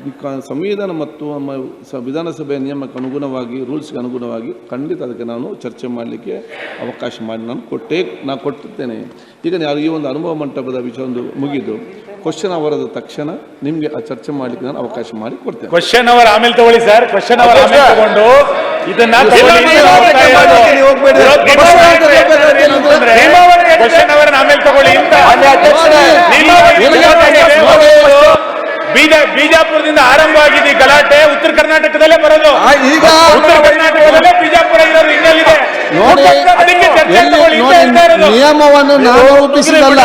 ಈ ಕ- ಸಂವಿಧಾನ ಮತ್ತು ನಮ್ಮ ಸ ವಿಧಾನಸಭೆಯ ನಿಯಮಕ್ಕೆ ಅನುಗುಣವಾಗಿ ರೂಲ್ಸ್ಗೆ ಅನುಗುಣವಾಗಿ ಖಂಡಿತ ಅದಕ್ಕೆ ನಾನು ಚರ್ಚೆ ಮಾಡಲಿಕ್ಕೆ ಅವಕಾಶ ಮಾಡಿ ನಾನು ಕೊಟ್ಟೇ ನಾನು ಕೊಟ್ಟಿರ್ತೇನೆ ಈಗ ಈ ಒಂದು ಅನುಭವ ಮಂಟಪದ ವಿಷಯ ಒಂದು ಮುಗಿದು ಕ್ವಶನ್ ಅವರದ ತಕ್ಷಣ ನಿಮಗೆ ಆ ಚರ್ಚೆ ಮಾಡಲಿಕ್ಕೆ ನಾನು ಅವಕಾಶ ಮಾಡಿ ಕೊಡ್ತೇನೆ ಕ್ವಶನ್ ಅವರ್ ಆಮೇಲೆ ತಗೊಳ್ಳಿ ಸರ್ ಕ್ವಶನ್ ಅವರ್ ಆಮೇಲೆ ತಗೊಂಡು ಇದನ್ನ ಕ್ವಶನ್ ಅವರ್ ಆಮೇಲೆ ತಗೊಳ್ಳಿ ಇಂತ ಬೀಜ ಬಿಜಾಪುರದಿಂದ ಆರಂಭ ಆಗಿದೆ. ಗಲಾಟೆ ಉತ್ತರ ಕರ್ನಾಟಕದಲ್ಲೇ ಬರೋದು. ಈಗ ಉತ್ತರ ಕರ್ನಾಟಕದಲ್ಲೇ ಬಿಜಾಪುರ ಇರೋದು ಇನ್ನಲ್ಲಿದೆ. ನೋಡಿ. ನಿಯಮವನ್ನು ನಾವು ರೂಪಿಸಿದಲ್ಲ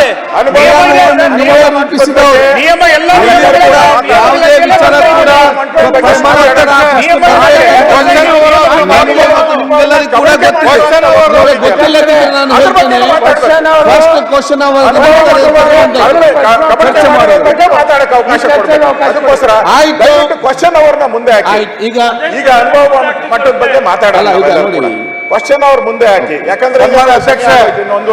ನಿಯಮವನ್ನು ನೀವು ರೂಪಿಸಿದವರು ನಿಯಮ ಎಲ್ಲ ಇಲ್ಲಿ ಕೂಡ ಯಾವುದೇ ವಿಚಾರ ಕೂಡ ಪ್ರಶ್ನೋತ್ತರ ನಿಯಮ ನಮಗೆ ಮತ್ತು ನಿಮ್ಗೆಲ್ಲರಿಗೂ ಕೂಡ ಗೊತ್ತಿದೆ. ನಾನು ಹೇಳ್ತೇನೆ. ಫಸ್ಟ್ ಕ್ವಶನ್ ಅವರು ಚರ್ಚೆ ಮಾಡೋದು. ಅವಕಾಶ ಕೊಡ್ಬೇಕು. ಅದಕ್ಕೋಸ್ಕರ ಆಯ್ತು. ದಯವಿಟ್ಟು ಕ್ವಶನ್ ಅವರ್ನ ಮುಂದೆ ಹಾಕಿ. ಆಯ್ತು ಈಗ ಈಗ ಅನುಭವ ಮಟ್ಟದ ಬಗ್ಗೆ ಮಾತಾಡಲ್ಲ ಅಲ್ಲ, ಈಗ ನೋಡಿ. ಕ್ವಶನ್ ಅವ್ರ ಮುಂದೆ ಹಾಕಿ. ಯಾಕಂದ್ರೆ ಅಧ್ಯಕ್ಷ ಇನ್ನೊಂದು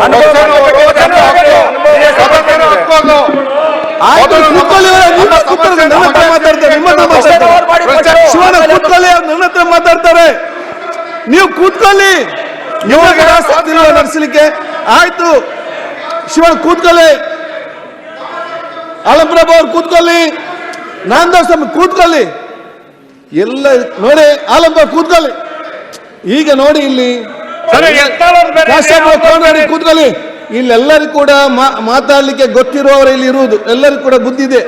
ಆಯ್ತು. ಕೂತ್ಕೊಳ್ಳಿ ಅವರೇ, ನಿಮ್ಮ ಕೂತ್ಕೊಳ್ಳಿ, ನನ್ನ ಹತ್ರ ಮಾತಾಡ್ತಾರೆ ನಿಮ್ಮ ಹತ್ರ ಮಾತಾಡ್ತಾರೆ. ಶಿವನ ಕೂತ್ಕೊಳ್ಳಿ ಅವ್ರು ನನ್ನ ಹತ್ರ ಮಾತಾಡ್ತಾರೆ. ನೀವು ಕೂತ್ಕೊಳ್ಳಿ. ನಡೆಸಲಿಕ್ಕೆ. ಆಯ್ತು ಶಿವನ್ ಕೂತ್ಕೊಳ್ಳಿ. ಆಲಂಪ್ರಭು ಅವ್ರು ಕೂತ್ಕೊಳ್ಳಿ ನಾಂದಾಸ್ ಕೂತ್ಕೊಳ್ಳಿ. ಎಲ್ಲ ನೋಡಿ ಆಲಂಪ ಕೂತ್ಕೊಳ್ಳಿ. ಈಗ ನೋಡಿ ಇಲ್ಲಿ ಕೂತ್ಕೊಳ್ಳಿ ಇಲ್ಲಿ ಕೂತ್ಕೊಳ್ಳಿ. ಇಲ್ಲೆಲ್ಲರಿಗೂ ಕೂಡ ಮಾತಾಡ್ಲಿಕ್ಕೆ ಗೊತ್ತಿರುವವರು ಇಲ್ಲಿ ಇರುವುದು. ಎಲ್ಲರಿಗೂ ಕೂಡ ಬುದ್ಧಿ ಇದೆ.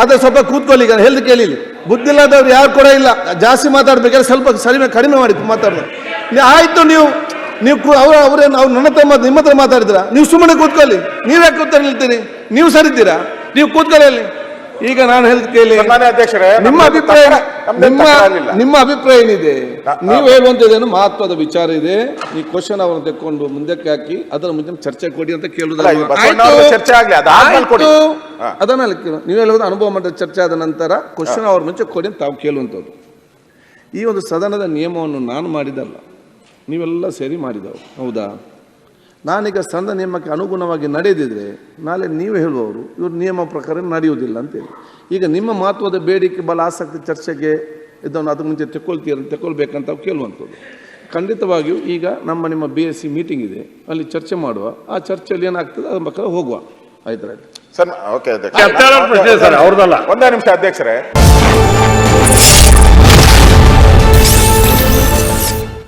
ಆದ್ರೆ ಸ್ವಲ್ಪ ಕೂತ್ಕೊಳ್ಳಿ ಈಗ ಹೇಳಿ ಕೇಳಿ. ಬುದ್ಧಿ ಇಲ್ಲದವ್ರು ಯಾರು ಕೂಡ ಇಲ್ಲ. ಜಾಸ್ತಿ ಮಾತಾಡ್ಬೇಕಾದ್ರೆ ಸ್ವಲ್ಪ ಸರಿಮೆ ಕಡಿಮೆ ಮಾಡಿ ಮಾತಾಡೋದು ಆಯ್ತು ನೀವು. ನೀವು ಅವ್ರ ಅವ್ರೇನು ಅವ್ರು ನನ್ನ ಹತ್ರ ಮಾತು ನಿಮ್ಮ ಹತ್ರ ಮಾತಾಡಿದ್ರ? ನೀವು ಸುಮ್ಮನೆ ಕೂತ್ಕೊಳ್ಳಿ. ನೀವ್ಯಾಕೆ ಕೂತ್ಕೊಂಡು ನಿಲ್ತೀರಿ ನೀವು ಸರಿದ್ದೀರಾ? ನೀವು ಕೂತ್ಕೊಳ್ಳಿ ಅಲ್ಲಿ. ಈಗ ನಾನು ಹೇಳಿದ ಕೇಳಿ. ಸನ್ಮಾನ್ಯ ಅಧ್ಯಕ್ಷರೇ ನಿಮ್ಮ ಅಭಿಪ್ರಾಯ ನಿಮ್ಮ ನಿಮ್ಮ ಅಭಿಪ್ರಾಯ ಏನಿದೆ? ನೀವು ಹೇಳುವಂತದೇನು ಮಹತ್ವದ ವಿಚಾರ ಇದೆ. ಈ ಕ್ವಶನ್ ಅವರನ್ನು ತೆಕ್ಕೊಂಡು ಮುಂದಕ್ಕೆ ಹಾಕಿ ಅದರ ಮುಂದೆ ಚರ್ಚೆ ಕೊಡಿ ಅಂತ ಕೇಳುವುದು ಅದನ್ನೆಲ್ಲ ನೀವು ಹೇಳುವುದು ಅನುಭವ ಮಟ್ಟದ ಚರ್ಚೆ ಆದ ನಂತರ ಕ್ವಶನ್ ಅವ್ರ ಮುಂಚೆ ಕೊಡಿ ಅಂತ ತಾವು ಕೇಳುವಂಥದ್ದು. ಈ ಒಂದು ಸದನದ ನಿಯಮವನ್ನು ನಾನು ಮಾಡಿದಲ್ಲ ನೀವೆಲ್ಲ ಸೇರಿ ಮಾಡಿದವು ಹೌದಾ? ನಾನೀಗ ಸಂದ ನಿಯಮಕ್ಕೆ ಅನುಗುಣವಾಗಿ ನಡೆದಿದ್ರೆ ನಾಳೆ ನೀವು ಹೇಳುವವರು ಇವರು ನಿಯಮ ಪ್ರಕಾರ ನಡೆಯುವುದಿಲ್ಲ ಅಂತೇಳಿ. ಈಗ ನಿಮ್ಮ ಮಹತ್ವದ ಬೇಡಿಕೆ ಬಲ ಆಸಕ್ತಿ ಚರ್ಚೆಗೆ ಇದನ್ನು ಅದಕ್ಕೆ ಮುಂಚೆ ತೆಕ್ಕೊಳ್ತೀರ ತೆಕ್ಕೊಳ್ಬೇಕಂತ ಕೇಳುವಂಥದ್ದು. ಖಂಡಿತವಾಗಿಯೂ ಈಗ ನಮ್ಮ ನಿಮ್ಮ ಬಿ ಎಸ್ ಸಿ ಮೀಟಿಂಗ್ ಇದೆ ಅಲ್ಲಿ ಚರ್ಚೆ ಮಾಡುವ ಆ ಚರ್ಚೆಯಲ್ಲಿ ಏನಾಗ್ತದೆ ಅದ್ರ ಮಕ್ಕಳು ಹೋಗುವ. ಆಯ್ತು ಆಯ್ತು ಸರ್ ಓಕೆ ಅಧ್ಯಕ್ಷ ಪ್ರಶ್ನೆ ಸರ್ ಅವ್ರದಲ್ಲ ಒಂದೇ ನಿಮಿಷ ಅಧ್ಯಕ್ಷರೇ.